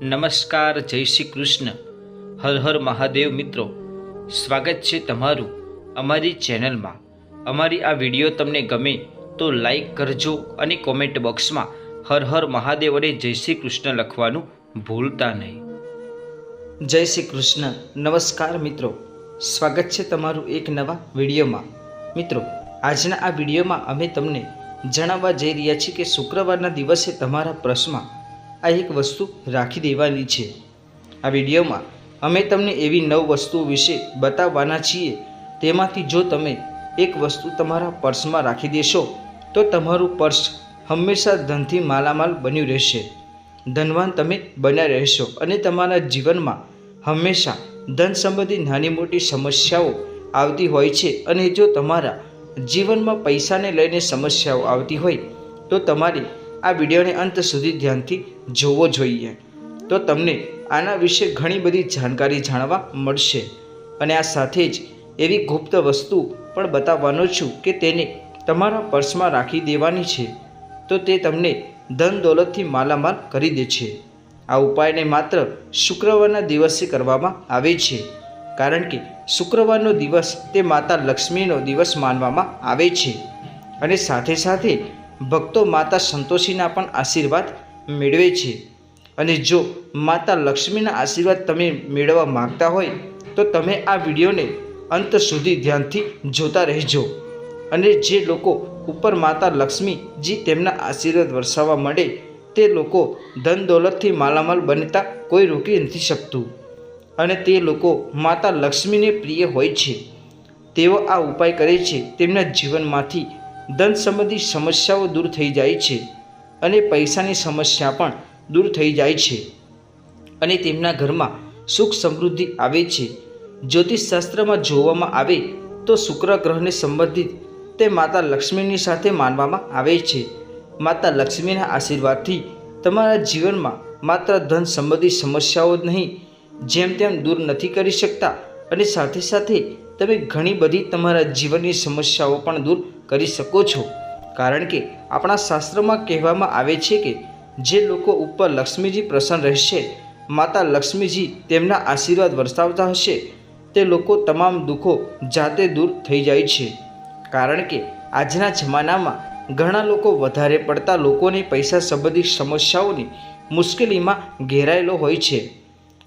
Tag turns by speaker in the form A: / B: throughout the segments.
A: નમસ્કાર, જય શ્રી કૃષ્ણ. હર હર મહાદેવ મિત્રો. સ્વાગત છે તમારું અમારી ચેનલમાં. અમારી આ વીડિયો તમને ગમે તો લાઈક કરજો અને કોમેન્ટ બોક્સમાં હર હર મહાદેવ અને જય શ્રી કૃષ્ણ લખવાનું ભૂલતા નહીં. જય શ્રી કૃષ્ણ. નમસ્કાર મિત્રો. સ્વાગત છે તમારું એક નવા વિડીયોમાં. મિત્રો, આજના આ વિડીયોમાં અમે તમને જણાવવા જઈ રહ્યા છીએ કે શુક્રવારના દિવસે તમારા પ્રશ્નમાં આ એક વસ્તુ રાખી દેવાની છે. આ વિડીયોમાં અમે તમને એવી નવ વસ્તુઓ વિશે બતાવવાના છીએ. તેમાંથી જો તમે એક વસ્તુ તમારા પર્સમાં રાખી દેશો, તો તમારું પર્સ હંમેશા ધનથી માલામાલ બન્યું રહેશે. ધનવાન તમે બન્યા રહેશો અને તમારા જીવનમાં હંમેશા ધન સંબંધી નાની મોટી સમસ્યાઓ આવતી હોય છે અને જો તમારા જીવનમાં પૈસાને લઈને સમસ્યાઓ આવતી હોય, તો તમારે આ વિડીયોને અંત સુધી ધ્યાનથી જોવો જોઈએ. તો તમને આના વિશે ઘણી બધી જાણકારી જાણવા મળશે. અને આ સાથે જ એવી ગુપ્ત વસ્તુ પણ બતાવવાનો છું કે તેને તમારા પર્સમાં રાખી દેવાની છે. તો તે તમને ધન દોલતથી માલામાલ કરી દે છે. આ ઉપાયને માત્ર શુક્રવારના દિવસે કરવામાં આવે છે. કારણ કે શુક્રવારનો દિવસ તે માતા લક્ષ્મીનો દિવસ માનવામાં આવે છે. અને સાથે સાથે ભક્તો માતા સંતોષીના પણ આશીર્વાદ મેળવે છે. અને જો માતા લક્ષ્મીના આશીર્વાદ તમે મેળવવા માગતા હોય, તો તમે આ વિડીયોને અંત સુધી ધ્યાનથી જોતા રહેજો. અને જે લોકો ઉપર માતા લક્ષ્મીજી તેમના આશીર્વાદ વરસાવવા મળે તે લોકો ધન દોલતથી માલામાલ બનતા કોઈ રોકી નથી શકતું. અને તે લોકો માતા લક્ષ્મીને પ્રિય હોય છે. તેઓ આ ઉપાય કરે છે તેમના જીવનમાંથી ધન સંબંધી સમસ્યાઓ દૂર થઈ જાય છે અને પૈસાની સમસ્યા પણ દૂર થઈ જાય છે. અને તેમના ઘરમાં સુખ સમૃદ્ધિ આવે છે. જ્યોતિષશાસ્ત્રમાં જોવામાં આવે તો શુક્ર ગ્રહને સંબંધિત તે માતા લક્ષ્મીની સાથે માનવામાં આવે છે. માતા લક્ષ્મીના આશીર્વાદથી તમારા જીવનમાં માત્ર ધન સંબંધી સમસ્યાઓ જ નહીં, જેમ તેમ દૂર નથી કરી શકતા. અને સાથે સાથે તમે ઘણી બધી તમારા જીવનની સમસ્યાઓ પણ દૂર કરી શકો છો. કારણ કે આપણા શાસ્ત્રમાં કહેવામાં આવે છે કે જે લોકો ઉપર લક્ષ્મીજી પ્રસન્ન રહેશે, માતા લક્ષ્મીજી તેમના આશીર્વાદ વરસાવતા હશે, તે લોકો તમામ દુઃખો જાતે દૂર થઈ જાય છે. કારણ કે આજના જમાનામાં ઘણા લોકો વધારે પડતા લોકોની પૈસા સંબંધિત સમસ્યાઓની મુશ્કેલીમાં ઘેરાયેલો હોય છે.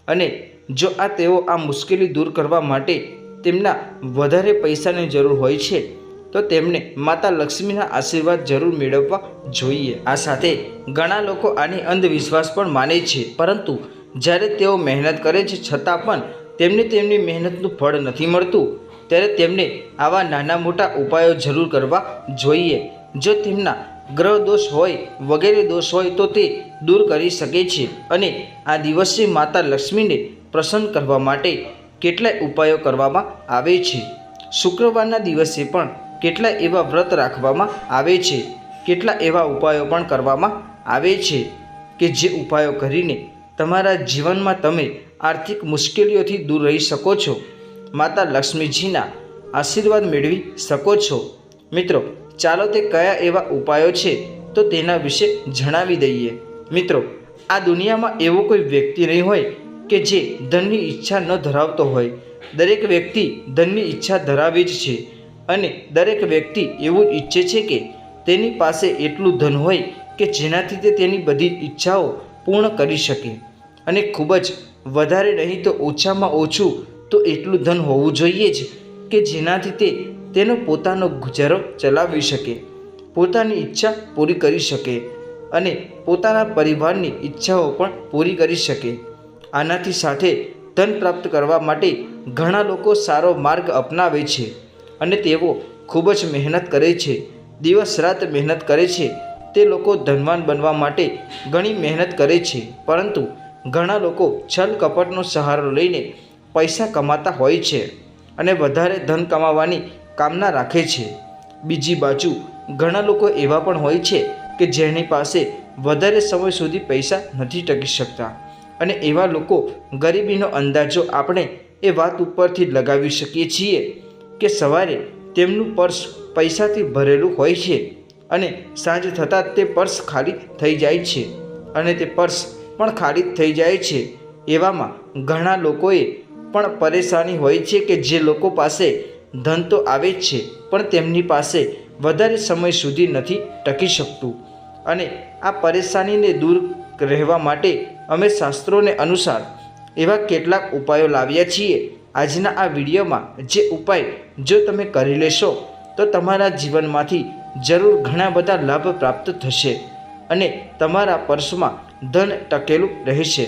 A: અને જો આ તેઓ આ મુશ્કેલી દૂર કરવા માટે તેમના વધારે પૈસાની જરૂર હોય છે તો તેમને માતા લક્ષ્મીના આશીર્વાદ જરૂર મેળવવા જોઈએ. આ સાથે ઘણા લોકો આની અંધવિશ્વાસ પણ માને છે. પરંતુ જ્યારે તેઓ મહેનત કરે છે, છતાં પણ તેમને તેમની મહેનતનું ફળ નથી મળતું. ત્યારે તેમને આવા નાના મોટા ઉપાયો જરૂર કરવા જોઈએ. જો તેમના ગ્રહ દોષ હોય, વગેરે દોષ હોય, તો તે દૂર કરી શકે છે અને આ દિવસે માતા લક્ષ્મીને પ્રસન્ન કરવા માટે કેટલાય ઉપાયો કરવામાં આવે છે. શુક્રવારના દિવસે પણ કેટલા એવા વ્રત રાખવામાં આવે છે? કેટલા એવા ઉપાયો પણ કરવામાં આવે છે કે જે ઉપાયો કરીને તમારા જીવનમાં તમે આર્થિક મુશ્કેલીઓથી દૂર રહી શકો છો? માતા લક્ષ્મીજીના આશીર્વાદ મેળવી શકો છો. મિત્રો, ચાલો તે કયા એવા ઉપાયો છે તો તેના વિશે જણાવી દઈએ. મિત્રો, આ દુનિયામાં એવો કોઈ વ્યક્તિ નહીં હોય કે જે ધનની ઈચ્છા ન ધરાવતો હોય. દરેક વ્યક્તિ ધનની ઈચ્છા ધરાવે જ છે. અને દરેક વ્યક્તિ એવું ઈચ્છે છે કે તેની પાસે એટલું ધન હોય કે જેનાથી તે તેની બધી ઈચ્છાઓ પૂર્ણ કરી શકે. અને ખૂબ જ વધારે નહીં તો ઓછામાં ઓછું તો એટલું ધન હોવું જોઈએ જ કે જેનાથી તે તેનો પોતાનો ગુજારો ચલાવી શકે, પોતાની ઈચ્છા પૂરી કરી શકે અને પોતાના પરિવારની ઈચ્છાઓ પણ પૂરી કરી શકે. આનાથી સાથે ધન પ્રાપ્ત કરવા માટે ઘણા લોકો સારો માર્ગ અપનાવે છે. અને તેઓ ખૂબ જ મહેનત કરે છે. દિવસ રાત મહેનત કરે છે. તે લોકો ધનવાન બનવા માટે ઘણી મહેનત કરે છે. પરંતુ ઘણા લોકો છલ કપટનો સહારો લઈને પૈસા કમાતા હોય છે અને વધારે ધન કમાવાની કામના રાખે છે. બીજી બાજુ, ઘણા લોકો એવા પણ હોય છે કે જેની પાસે વધારે સમય સુધી પૈસા નથી ટકી શકતા. અને એવા લોકો ગરીબીનો અંદાજો આપણે એ વાત ઉપરથી લગાવી શકીએ છીએ કે સવારે તેમનું પર્સ પૈસાથી ભરેલું હોય છે અને સાંજ થતાં તે પર્સ ખાલી થઈ જાય છે અને તે પર્સ
B: પણ ખાલી થઈ જાય છે. એવામાં ઘણા લોકોએ પણ પરેશાની હોય છે કે જે લોકો પાસે ધન તો આવે જ છે, પણ તેમની પાસે વધારે સમય સુધી નથી ટકી શકતું. અને આ પરેશાનીને દૂર રહેવા માટે અમે શાસ્ત્રોને અનુસાર એવા કેટલાક ઉપાયો લાવ્યા છીએ આજના આ વિડીયોમાં જે ઉપાય જો તમે કરી લેશો, તો તમારા જીવનમાંથી જરૂર ઘણા બધા લાભ પ્રાપ્ત થશે અને તમારા પર્સમાં ધન ટકેલું રહેશે.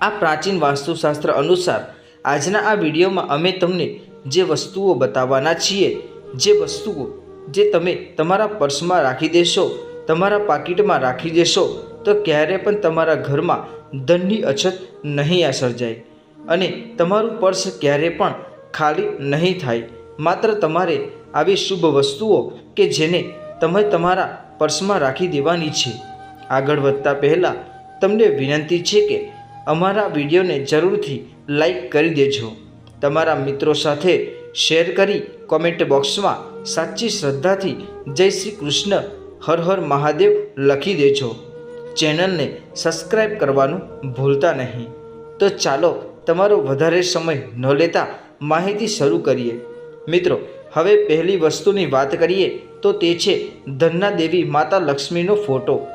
B: આ પ્રાચીન વાસ્તુશાસ્ત્ર અનુસાર, આજના આ વિડીયોમાં અમે તમને જે વસ્તુઓ બતાવવાના છીએ, જે વસ્તુઓ જે તમે તમારા પર્સમાં રાખી દેશો, તમારા પાકીટમાં રાખી દેશો, તો ક્યારે પણ તમારા ઘરમાં ધનની અછત નહીં આ સર્જાય અને તમારું પર્સ ક્યારે પણ ખાલી નહીં થાય. માત્ર તમારે આવી શુભ વસ્તુઓ કે જેને તમે તમારા પર્સમાં રાખી દેવાની છે. આગળ વધતા પહેલાં તમને વિનંતી છે કે અમારા વિડીયોને જરૂરથી લાઈક કરી દેજો. તમારા મિત્રો સાથે શેર કરી કોમેન્ટ બોક્સમાં સાચી શ્રદ્ધાથી જય શ્રી કૃષ્ણ, હર હર મહાદેવ લખી દેજો. ચેનલને સબસ્ક્રાઈબ કરવાનું ભૂલતા નહીં. તો ચાલો તમારો વધારે સમય ન લેતા માહિતી શરૂ કરીએ. મિત્રો, હવે પહેલી વસ્તુની વાત કરીએ તો તે છે ધનના દેવી માતા લક્ષ્મીનો ફોટો.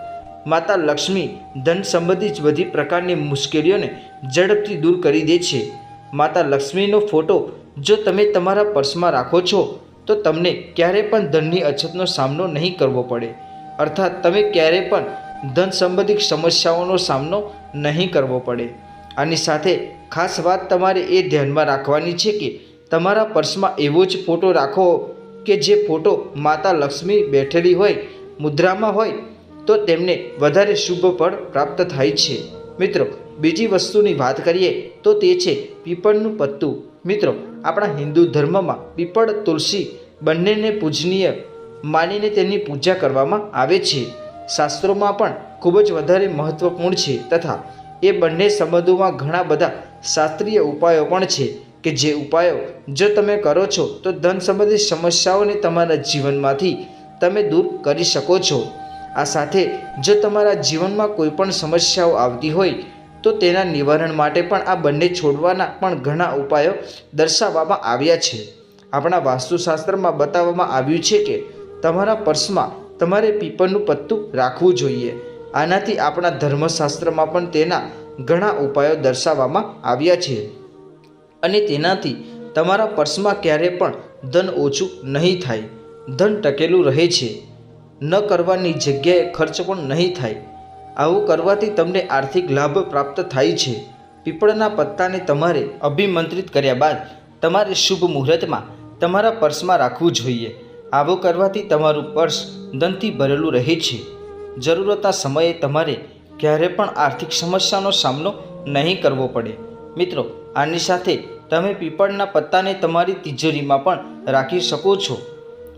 B: માતા લક્ષ્મી ધન સંબંધિત બધી પ્રકારની મુશ્કેલીઓને ઝડપથી દૂર કરી દે છે. માતા લક્ષ્મીનો ફોટો જો તમે તમારા પર્સમાં રાખો છો, તો તમને ક્યારે પણ ધનની અછતનો સામનો નહીં કરવો પડે. અર્થાત, તમે ક્યારે પણ ધન સંબંધિત સમસ્યાઓનો સામનો નહીં કરવો પડે. આની સાથે ખાસ વાત તમારે એ ધ્યાનમાં રાખવાની છે કે તમારા પર્સમાં એવો જ ફોટો રાખો કે જે ફોટો માતા લક્ષ્મી બેઠેલી હોય, મુદ્રામાં હોય, તો તેમને વધારે શુભ ફળ પ્રાપ્ત થાય છે. મિત્રો, બીજી વસ્તુની વાત કરીએ તો તે છે પીપળનું પત્તું. મિત્રો, આપણા હિન્દુ ધર્મમાં પીપળ, તુલસી બંનેને પૂજનીય માનીને તેની પૂજા કરવામાં આવે છે. શાસ્ત્રોમાં પણ ખૂબ જ વધારે મહત્વપૂર્ણ છે તથા એ બંને સંબંધોમાં ઘણા બધા શાસ્ત્રીય ઉપાયો પણ છે કે જે ઉપાયો જો તમે કરો છો તો ધન સંબંધિત સમસ્યાઓને તમારા જીવનમાંથી તમે દૂર કરી શકો છો. આ સાથે જો તમારા જીવનમાં કોઈ પણ સમસ્યાઓ આવતી હોય તો તેના નિવારણ માટે પણ આ બંને છોડવાના પણ ઘણા ઉપાયો દર્શાવવામાં આવ્યા છે. આપણા વાસ્તુશાસ્ત્રમાં બતાવવામાં આવ્યું છે કે તમારા પર્સમાં તમારે પીપળનું પત્તું રાખવું જોઈએ. આનાથી આપણા ધર્મશાસ્ત્રમાં પણ તેના ઘણા ઉપાયો દર્શાવવામાં આવ્યા છે. અને તેનાથી તમારા પર્સમાં ક્યારે પણ ધન ઓછું નહીં થાય. ધન ટકેલું રહે છે. ન કરવાની જગ્યાએ ખર્ચ પણ નહીં થાય. આવું કરવાથી તમને આર્થિક લાભ પ્રાપ્ત થાય છે. પીપળના પત્તાને તમારે અભિમંત્રિત કર્યા બાદ તમારે શુભ મુહૂર્તમાં તમારા પર્સમાં રાખવું જોઈએ. આવું કરવાથી તમારું પર્સ ધનથી ભરેલું રહે છે. જરૂરતના સમયે તમારે ક્યારે પણ આર્થિક સમસ્યાનો સામનો નહીં કરવો પડે. મિત્રો, આની સાથે તમે પીપળના પત્તાને તમારી તિજોરીમાં પણ રાખી શકો છો.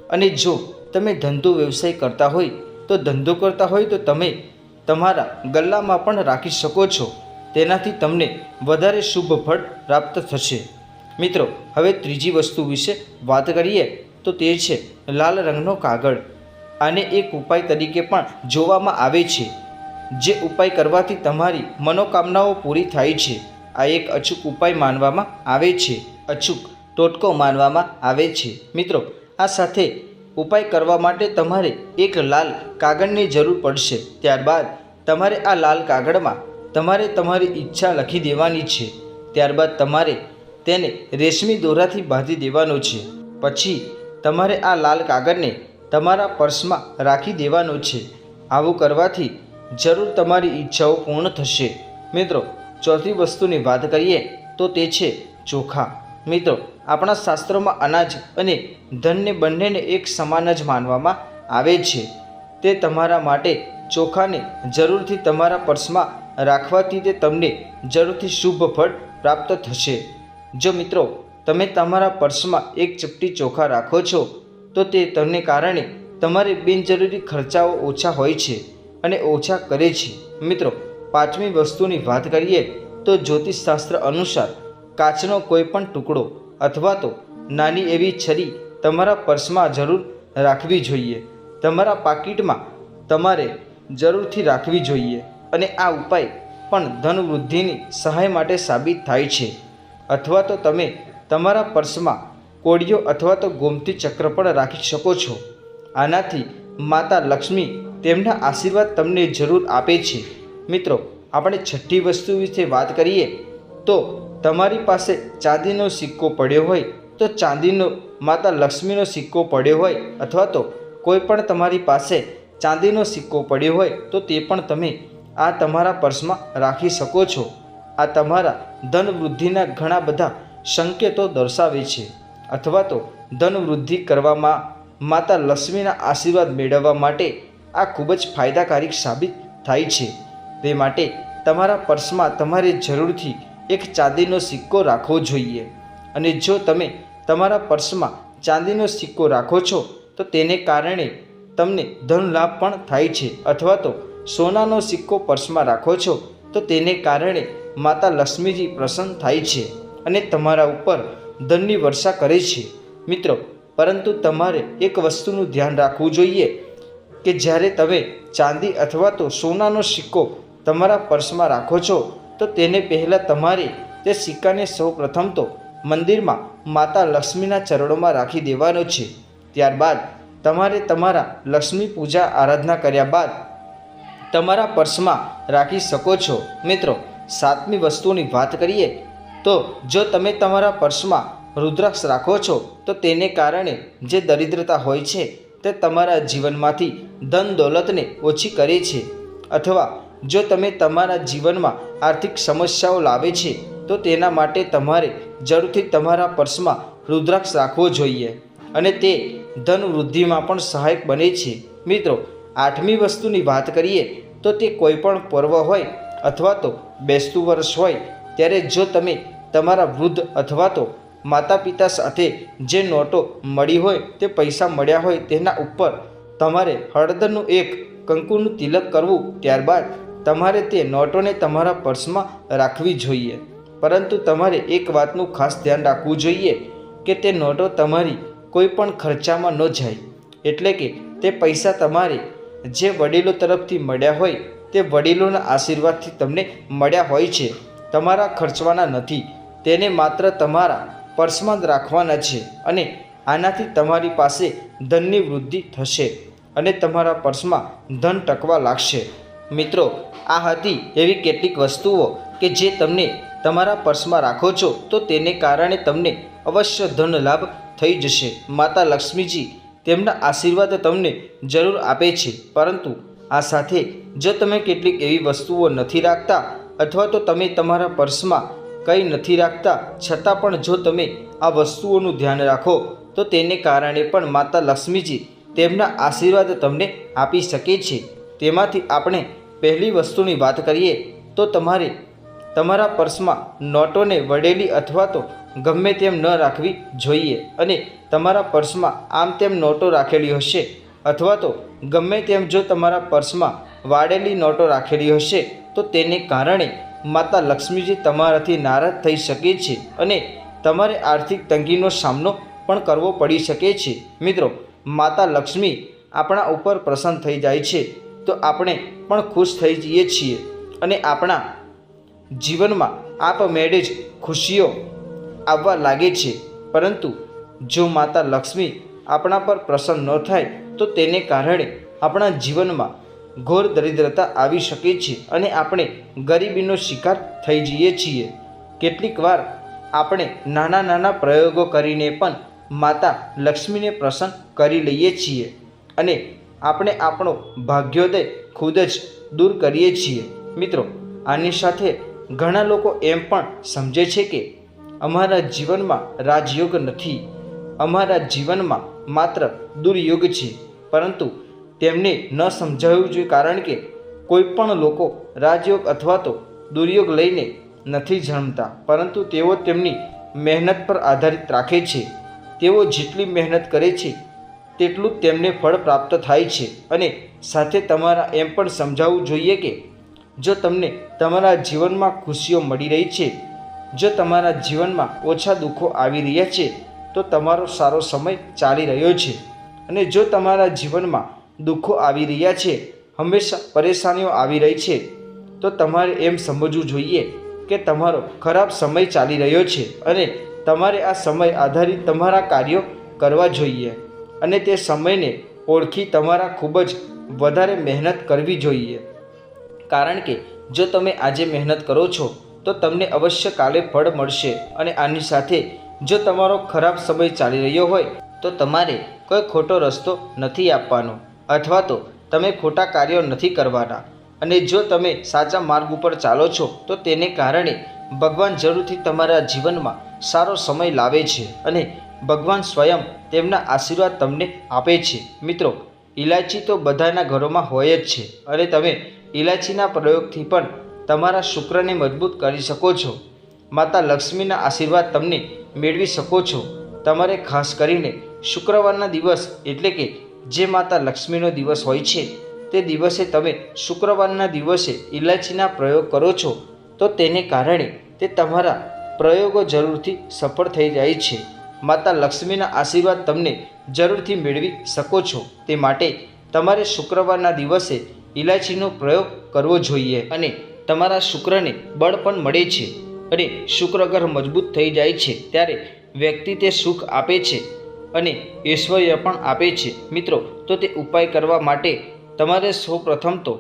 B: અને જો તમે ધંધો વ્યવસાય કરતા હોય, તો ધંધો કરતા હોય તો તમે તમારા ગલ્લામાં પણ રાખી શકો છો. તેનાથી તમને વધારે શુભ ફળ પ્રાપ્ત થશે. મિત્રો, હવે ત્રીજી વસ્તુ વિશે વાત કરીએ તો તે છે લાલ રંગનો કાગળ. આને એક ઉપાય તરીકે પણ જોવામાં આવે છે, જે ઉપાય કરવાથી તમારી મનોકામનાઓ પૂરી થાય છે. આ એક અચૂક ઉપાય માનવામાં આવે છે, અચૂક ટોટકો માનવામાં આવે છે. મિત્રો, આ સાથે ઉપાય કરવા માટે તમારે એક લાલ કાગળની જરૂર પડશે. ત્યારબાદ તમારે આ લાલ કાગળમાં તમારે તમારી ઈચ્છા લખી દેવાની છે. ત્યારબાદ તમારે તેને રેશમી દોરાથી બાંધી દેવાનો છે. પછી તમારે આ લાલ કાગળને તમારા પર્સમાં રાખી દેવાનો છે. આવું કરવાથી જરૂર તમારી ઈચ્છાઓ પૂર્ણ થશે. મિત્રો, ચોથી વસ્તુની વાત કરીએ તો તે છે ચોખા. મિત્રો, આપણા શાસ્ત્રોમાં અનાજ અને ધનને બંનેને એક સમાન જ માનવામાં આવે છે. તે તમારા માટે ચોખાને જરૂરથી તમારા પર્સમાં રાખવાથી તે તમને જરૂરથી શુભ ફળ પ્રાપ્ત થશે. જો મિત્રો, તમે તમારા પર્સમાં એક ચપટી ચોખા રાખો છો તો તે તમને કારણે તમારે બિનજરૂરી ખર્ચાઓ ઓછા હોય છે અને ઓછા કરે છે. મિત્રો, પાંચમી વસ્તુની વાત કરીએ તો જ્યોતિષશાસ્ત્ર અનુસાર કાચનો કોઈ પણ ટુકડો અથવા તો નાની એવી છરી તમારા પર્સમાં જરૂર રાખવી જોઈએ. તમારા પાકીટમાં તમારે જરૂરથી રાખવી જોઈએ અને આ ઉપાય પણ ધન વૃદ્ધિની સહાય માટે સાબિત થાય છે. અથવા તો તમે તમારા પર્સમાં કોડિયો અથવા તો ગોમતી ચક્ર પણ રાખી શકો છો. આનાથી માતા લક્ષ્મી તેમના આશીર્વાદ તમને જરૂર આપે છે. મિત્રો, આપણે છઠ્ઠી વસ્તુ વિશે વાત કરીએ, તો તમારી પાસે ચાંદીનો સિક્કો પડ્યો હોય, તો ચાંદીનો, માતા લક્ષ્મીનો સિક્કો પડ્યો હોય, અથવા તો કોઈ પણ તમારી પાસે ચાંદીનો સિક્કો પડ્યો હોય, તો તે પણ તમે આ તમારા પર્સમાં રાખી શકો છો. આ તમારા ધન વૃદ્ધિના ઘણા બધા સંકેતો દર્શાવે છે. અથવા તો ધન વૃદ્ધિ કરવામાં માતા લક્ષ્મીના આશીર્વાદ મેળવવા માટે આ ખૂબ જ ફાયદાકારક સાબિત થાય છે. તે માટે તમારા પર્સમાં તમારે જરૂરથી એક ચાંદીનો સિક્કો રાખવો જોઈએ. અને જો તમે તમારા પર્સમાં ચાંદીનો સિક્કો રાખો છો, તો તેને કારણે તમને ધન લાભ પણ થાય છે. અથવા તો સોનાનો સિક્કો પર્સમાં રાખો છો, તો તેને કારણે માતા લક્ષ્મીજી પ્રસન્ન થાય છે અને તમારા ઉપર ધનની વર્ષા કરે છે. મિત્રો, પરંતુ તમારે એક વસ્તુનું ધ્યાન રાખવું જોઈએ કે જ્યારે તમે ચાંદી અથવા તો સોનાનો સિક્કો તમારા પર્સમાં રાખો છો, તો તેને પહેલાં તમારે તે સિક્કાને સૌ પ્રથમ તો મંદિરમાં માતા લક્ષ્મીના ચરણોમાં રાખી દેવાનો છે. ત્યારબાદ તમારે તમારા લક્ષ્મી પૂજા આરાધના કર્યા બાદ તમારા પર્સમાં રાખી શકો છો. મિત્રો, સાતમી વસ્તુની વાત કરીએ તો જો તમે તમારા પર્સમાં રુદ્રાક્ષ રાખો છો, તો તેને કારણે જે દરિદ્રતા હોય છે, તે તમારા જીવનમાંથી ધન દોલતને ઓછી કરે છે. અથવા જો તમે તમારા જીવનમાં આર્થિક સમસ્યાઓ લાવે છે, તો તેના માટે તમારે જરૂરથી તમારા પર્સમાં રુદ્રાક્ષ રાખવો જોઈએ. અને તે ધન વૃદ્ધિમાં પણ સહાયક બને છે. મિત્રો, આઠમી વસ્તુની વાત કરીએ, તો તે કોઈપણ પર્વ હોય અથવા તો બેસતું વર્ષ હોય ત્યારે જો તમે તમારા વૃદ્ધ અથવા તો માતા પિતા સાથે જે નોટો મળી હોય, તે પૈસા મળ્યા હોય તેના ઉપર તમારે હળદરનું એક કંકુનું તિલક કરવું, ત્યારબાદ તમારે તે નોટોને તમારા પર્સમાં રાખવી જોઈએ. પરંતુ તમારે એક વાતનું ખાસ ધ્યાન રાખવું જોઈએ કે તે નોટો તમારી કોઈ પણ ખર્ચામાં ન જાય. એટલે કે તે પૈસા તમારે જે વડીલો તરફથી મળ્યા હોય, તે વડીલોના આશીર્વાદથી તમને મળ્યા હોય છે. તમારા ખર્ચવાના નથી. તેને માત્ર તમારા પર્સમાં જ રાખવાના છે અને આનાથી તમારી પાસે ધનની વૃદ્ધિ થશે અને તમારા પર્સમાં ધન ટકવા લાગશે. મિત્રો, આ હતી એવી કેટલીક વસ્તુઓ કે જે તમને તમારા પર્સમાં રાખો છો તો તેને કારણે તમને અવશ્ય ધન લાભ થઈ જશે. માતા લક્ષ્મીજી તેમના આશીર્વાદ તમને જરૂર આપે છે. પરંતુ આ સાથે જો તમે કેટલીક એવી વસ્તુઓ નથી રાખતા અથવા તો તમે તમારા પર્સમાં કંઈ નથી રાખતા, છતાં પણ જો તમે આ વસ્તુઓનું ધ્યાન રાખો, તો તેને કારણે પણ માતા લક્ષ્મીજી તેમના આશીર્વાદ તમને આપી શકે છે. તેમાંથી આપણે પહેલી વસ્તુની વાત કરીએ, તો તમારે તમારા પર્સમાં નોટોને વળેલી અથવા તો ગમે તેમ ન રાખવી જોઈએ અને તમારા પર્સમાં આમ તેમ નોટો રાખેલી હશે અથવા તો ગમે તેમ જો તમારા પર્સમાં વાળેલી નોટો રાખેલી હશે તો તેને કારણે માતા લક્ષ્મીજી તમારાથી નારાજ થઈ શકે છે અને તમારે આર્થિક તંગીનો સામનો પણ કરવો પડી શકે છે. મિત્રો, માતા લક્ષ્મી આપણા ઉપર પ્રસન્ન થઈ જાય છે તો આપણે પણ ખુશ થઈ જઈએ છીએ અને આપણા જીવનમાં આપમેળે જ ખુશીઓ આવવા લાગે છે. પરંતુ જો માતા લક્ષ્મી આપણા પર પ્રસન્ન ન થાય તો તેને કારણે આપણા જીવનમાં ઘોર દરિદ્રતા આવી શકે છે અને આપણે ગરીબીનો શિકાર થઈ જઈએ છીએ. કેટલીક વાર આપણે નાના નાના પ્રયોગો કરીને પણ માતા લક્ષ્મીને પ્રસન્ન કરી લઈએ છીએ અને આપણે આપણો ભાગ્યોદય ખુદ જ દૂર કરીએ છીએ. મિત્રો, આની સાથે ઘણા લોકો એમ પણ સમજે છે કે અમારા જીવનમાં રાજયોગ નથી. અમારા જીવનમાં માત્ર દુર્યોગ છે, પરંતુ તેમને ન સમજાવવું જોઈએ કારણ કે કોઈ પણ લોકો રાજયોગ અથવા તો દુર્યોગ લઈને નથી જન્મતા પરંતુ તેઓ તેમની મહેનત પર આધારિત રાખે છે. તેઓ જેટલી મહેનત કરે છે, તેટલું તેમને ફળ પ્રાપ્ત થાય છે. અને સાથે તમારા એમ પણ સમજાવવું જોઈએ કે જો તમને તમારા જીવનમાં ખુશીઓ મળી રહી છે, જો તમારા જીવનમાં ઓછા દુઃખો આવી રહ્યા છે, તો તમારો સારો સમય ચાલી રહ્યો છે. અને જો તમારા જીવનમાં દુઃખો આવી રહ્યા છે, હંમેશા પરેશાનીઓ આવી રહી છે, તો તમારે એમ સમજવું જોઈએ કે તમારો ખરાબ સમય ચાલી રહ્યો છે અને તમારે આ સમય આધારિત તમારા કાર્યો કરવા જોઈએ અને તે સમયને ઓળખી તમારા ખૂબ જ વધારે મહેનત કરવી જોઈએ. કારણ કે જો તમે આજે મહેનત કરો છો, તો તમને અવશ્ય કાલે ફળ મળશે અને આની સાથે જો તમારો ખરાબ સમય ચાલી રહ્યો હોય, તો તમારે કોઈ ખોટો રસ્તો નથી આપવાનો. અથવા તો તમે ખોટા કાર્યો નથી કરવાના. અને જો તમે સાચા માર્ગ ઉપર ચાલો છો, તો તેને કારણે ભગવાન જરૂરથી તમારા જીવનમાં સારો સમય લાવે છે અને ભગવાન સ્વયં તેમના આશીર્વાદ તમને આપે છે. મિત્રો ઇલાયચી તો બધાના ઘરોમાં હોય જ છે અને તમે ઇલાયચીના પ્રયોગથી પણ તમારા શુક્રને મજબૂત કરી શકો છો. માતા લક્ષ્મીના આશીર્વાદ તમને મેળવી શકો છો. તમારે ખાસ કરીને શુક્રવારના દિવસ એટલે કે જે માતા લક્ષ્મીનો દિવસ હોય છે, તે દિવસે તમે શુક્રવારના દિવસે ઇલાયચીના પ્રયોગ કરો છો, તો તેને કારણે તે તમારા પ્રયોગો જરૂરથી સફળ થઈ જાય છે. માતા લક્ષ્મીના આશીર્વાદ તમને જરૂરથી મેળવી શકો છો. તે માટે તમારે શુક્રવારના દિવસે ઇલાયચીનો પ્રયોગ કરવો જોઈએ અને તમારા શુક્રને બળ પણ મળે છે અને શુક્ર ગ્રહ મજબૂત થઈ જાય છે, ત્યારે વ્યક્તિ તે સુખ આપે છે. અને ઐશ્વર્ય પણ આપે છે. મિત્રો, તો તે ઉપાય કરવા માટે તમારે સૌપ્રથમ તો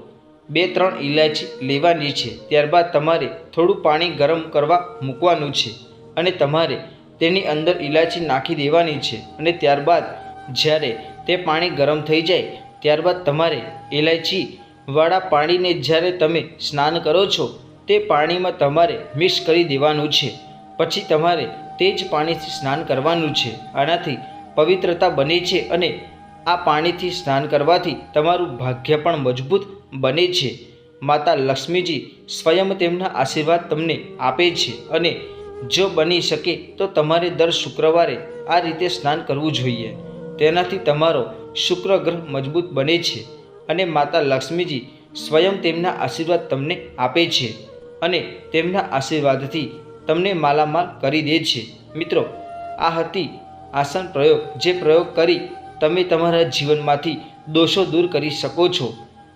B: બે ત્રણ ઇલાયચી લેવાની છે. ત્યારબાદ તમારે થોડું પાણી ગરમ કરવા મૂકવાનું છે અને તમારે તેની અંદર ઇલાયચી નાખી દેવાની છે અને ત્યારબાદ જ્યારે તે પાણી ગરમ થઈ જાય, ત્યારબાદ તમારે ઇલાયચીવાળા પાણીને જ્યારે તમે સ્નાન કરો છો, તે પાણીમાં તમારે મિક્સ કરી દેવાનું છે. પછી તમારે તે જ પાણીથી સ્નાન કરવાનું છે. આનાથી પવિત્રતા બને છે અને આ પાણીથી સ્નાન કરવાથી તમારું ભાગ્ય પણ મજબૂત બને છે. માતા લક્ષ્મીજી સ્વયં તેમના આશીર્વાદ તમને આપે છે અને જો બની શકે તો તમારે દર શુક્રવારે આ રીતે સ્નાન કરવું જોઈએ. તેનાથી તમારો શુક્ર ગ્રહ મજબૂત બને છે અને માતા લક્ષ્મીજી સ્વયં તેમના આશીર્વાદ તમને આપે છે અને તેમના આશીર્વાદથી તમને માલામાલ કરી દે છે. મિત્રો, આ હતી આસન પ્રયોગ, જે પ્રયોગ કરી તમે તમારા જીવનમાંથી દોષો દૂર કરી શકો છો.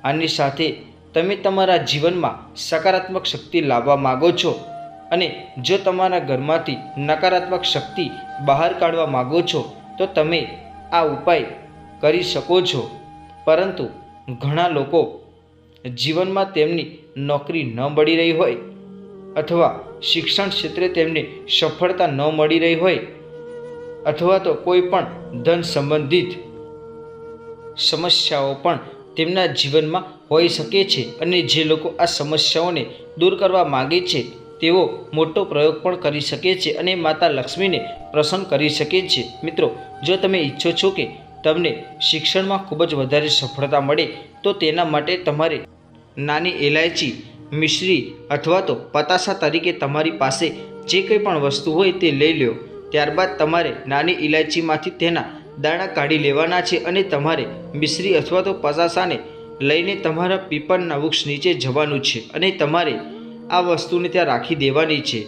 B: આની સાથે તમે તમારા જીવનમાં સકારાત્મક શક્તિ લાવવા માગો છો અને જો તમારા ઘરમાંથી નકારાત્મક શક્તિ બહાર કાઢવા માગો છો, તો તમે આ ઉપાય કરી શકો છો. પરંતુ ઘણા લોકો જીવનમાં તેમની નોકરી ન મળી રહી હોય અથવા શિક્ષણ ક્ષેત્રે તેમને સફળતા ન મળી રહી હોય અથવા તો કોઈ પણ ધન સંબંધિત સમસ્યાઓ પણ તેમના જીવનમાં હોઈ શકે છે અને જે લોકો આ સમસ્યાઓને દૂર કરવા માગે છે, તેઓ મોટો પ્રયોગ પણ કરી શકે છે અને માતા લક્ષ્મીને પ્રસન્ન કરી શકે છે. મિત્રો, જો તમે ઈચ્છો છો કે તમને શિક્ષણમાં ખૂબ જ વધારે સફળતા મળે, તો તેના માટે તમારે નાની એલાયચી મિશ્રી અથવા તો પતાસા તરીકે તમારી પાસે જે કંઈ પણ વસ્તુ હોય તે લઈ લો ત્યારબાદ તમારે નાની ઇલાયચીમાંથી તેના દાણા કાઢી લેવાના છે અને તમારે મિશ્રી અથવા તો પતાસાને લઈને તમારા પીપળના વૃક્ષ નીચે જવાનું છે અને તમારે આ વસ્તુને ત્યાં રાખી દેવાની છે.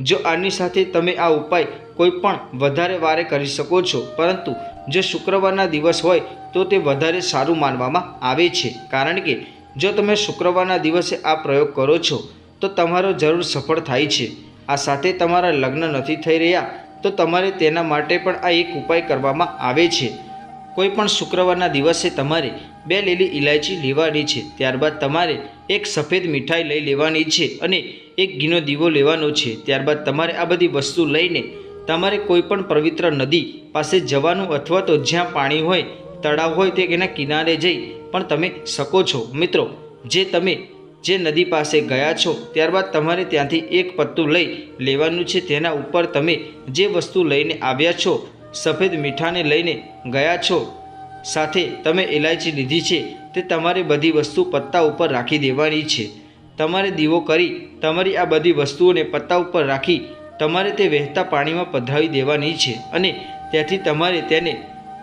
B: જો આની સાથે તમે આ ઉપાય કોઈ પણ વધારે વારે કરી શકો છો, પરંતુ જો શુક્રવારના દિવસ હોય, તો તે વધારે સારું માનવામાં આવે છે. કારણ કે જો તમે શુક્રવારના દિવસે આ પ્રયોગ કરો છો, તો તમારો જરૂર સફળ થાય છે. આ સાથે તમારા લગ્ન નથી થઈ રહ્યા તો તમારે તેના માટે પણ આ એક ઉપાય કરવામાં આવે છે. કોઈ પણ શુક્રવારના દિવસે તમારે બે લીલી ઇલાયચી લેવાની છે. ત્યારબાદ તમારે એક સફેદ મીઠાઈ લઈ લેવાની છે અને એક ઘીનો દીવો લેવાનો છે. ત્યારબાદ તમારે આ બધી વસ્તુ લઈને તમારે કોઈ પણ પવિત્ર નદી પાસે જવાનું અથવા તો જ્યાં પાણી હોય, તળાવ હોય તે એના કિનારે જઈ પણ તમે શકો છો. મિત્રો, જે તમે જે નદી પાસે ગયા છો, ત્યારબાદ તમારે ત્યાંથી એક પત્તું લઈ લેવાનું છે. તેના ઉપર તમે જે વસ્તુ લઈને આવ્યા છો, સફેદ મીઠાને લઈને ગયા છો, સાથે તમે ઇલાયચી લીધી છે, તે તમારે બધી વસ્તુ પત્તા ઉપર રાખી દેવાની છે. તમારે દીવો કરી તમારી આ બધી વસ્તુઓને પત્તા ઉપર રાખી તમારે તે વહેતા પાણીમાં પધરાવી દેવાની છે અને ત્યાંથી તમારે તેને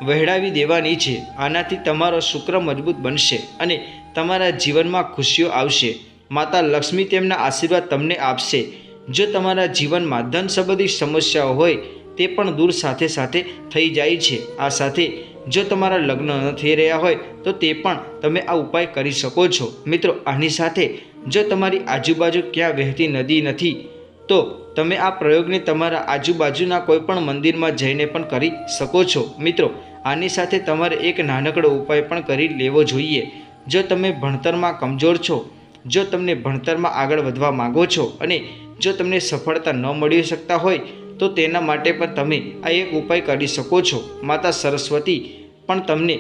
B: વહેડાવી દેવાની છે. આનાથી તમારો શુક્ર મજબૂત બનશે અને તમારા જીવનમાં ખુશીઓ આવશે. માતા લક્ષ્મી તેમના આશીર્વાદ તમને આપશે. જો તમારા જીવનમાં ધન સંબંધી સમસ્યાઓ હોય, તે પણ દૂર સાથે સાથે થઈ જાય છે. આ સાથે, જો તમારા લગ્ન ન થઈ રહ્યા હોય, તો તે પણ તમે આ ઉપાય કરી શકો છો. મિત્રો, આની સાથે, જો તમારી આજુબાજુ ક્યાં વહેતી નદી નથી, તો તમે આ પ્રયોગને તમારા આજુબાજુના કોઈપણ મંદિરમાં જઈને પણ કરી શકો છો. મિત્રો, આની સાથે તમારે એક નાનકડો ઉપાય પણ કરી લેવો જોઈએ. જો તમે ભણતરમાં કમજોર છો, જો તમને ભણતરમાં આગળ વધવા માગો છો અને જો તમને સફળતા ન મળી શકતા હોય, તો તેના માટે પણ તમે આ એક ઉપાય કરી શકો છો. માતા સરસ્વતી પણ તમને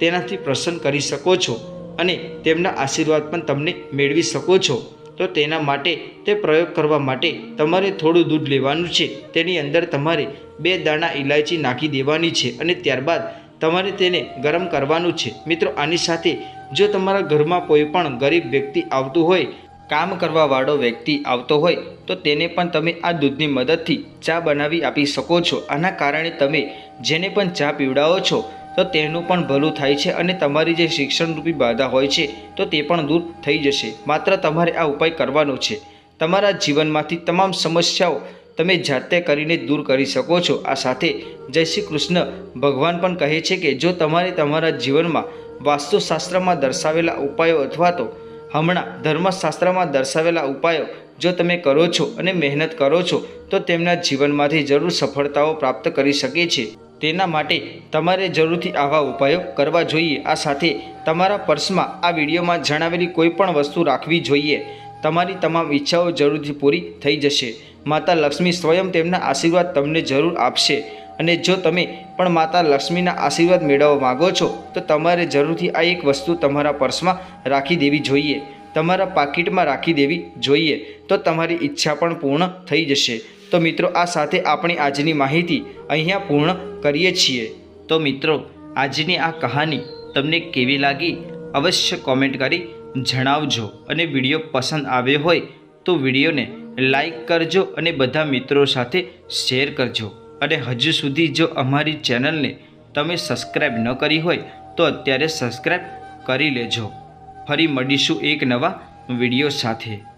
B: તેનાથી પ્રસન્ન કરી શકો છો અને તેમના આશીર્વાદ પણ તમને મેળવી શકો છો. તો તેના માટે તે પ્રયોગ કરવા માટે તમારે થોડું દૂધ લેવાનું છે. તેની અંદર તમારે બે દાણા ઇલાયચી નાખી દેવાની છે અને ત્યારબાદ તમારે તેને ગરમ કરવાનું છે. મિત્રો, આની સાથે જો તમારા ઘરમાં કોઈ પણ ગરીબ વ્યક્તિ આવતું હોય, કામ કરવાવાળો વ્યક્તિ આવતો હોય, તો તેને પણ તમે આ દૂધની મદદથી ચા બનાવી આપી શકો છો. આના કારણે તમે જેને પણ ચા પીવડાવો છો, તો તેનું પણ ભલું થાય છે અને તમારી જે શિક્ષણરૂપી બાધા હોય છે, તો તે પણ દૂર થઈ જશે. માત્ર તમારે આ ઉપાય કરવાનો છે. તમારા જીવનમાંથી તમામ સમસ્યાઓ તમે જાતે કરીને દૂર કરી શકો છો. આ સાથે જય શ્રી કૃષ્ણ. ભગવાન પણ કહે છે કે જો તમારે તમારા જીવનમાં વાસ્તુશાસ્ત્રમાં દર્શાવેલા ઉપાયો અથવા તો હમણાં ધર્મશાસ્ત્રમાં દર્શાવેલા ઉપાયો જો તમે કરો છો અને મહેનત કરો છો, તો તેમના જીવનમાંથી જરૂર સફળતાઓ પ્રાપ્ત કરી શકે છે. તેના માટે તમારે જરૂરથી આવા ઉપાયો કરવા જોઈએ. આ સાથે તમારા પર્સમાં આ વિડીયોમાં જણાવેલી કોઈ પણ વસ્તુ રાખવી જોઈએ. તમારી તમામ ઈચ્છાઓ જરૂરથી પૂરી થઈ જશે. માતા લક્ષ્મી સ્વયં તેમના આશીર્વાદ તમને જરૂર આપશે. અને જો તમે પણ માતા લક્ષ્મીના આશીર્વાદ મેળવવા માગો છો, તો તમારે જરૂરથી આ એક વસ્તુ તમારા પર્સમાં રાખી દેવી જોઈએ. તમારા પાકીટમાં રાખી દેવી જોઈએ. તો તમારી ઈચ્છા પણ પૂર્ણ થઈ જશે. તો મિત્રો, આ સાથે આપણી આજની માહિતી અહીંયા પૂર્ણ કરીએ છીએ. તો મિત્રો, આજની આ કહાની તમને કેવી લાગી? અવશ્ય કોમેન્ટ કરી જણાવજો. અને વીડિયો પસંદ આવ્યો હોય, તો વિડીયોને લાઈક કરજો અને બધા મિત્રો સાથે શેર કરજો. અને હજુ સુધી જો અમારી ચેનલને તમે સબસ્ક્રાઈબ ન કરી હોય, તો અત્યારે સબસ્ક્રાઈબ કરી લેજો. ફરી મળીશું એક નવા વીડિયો સાથે.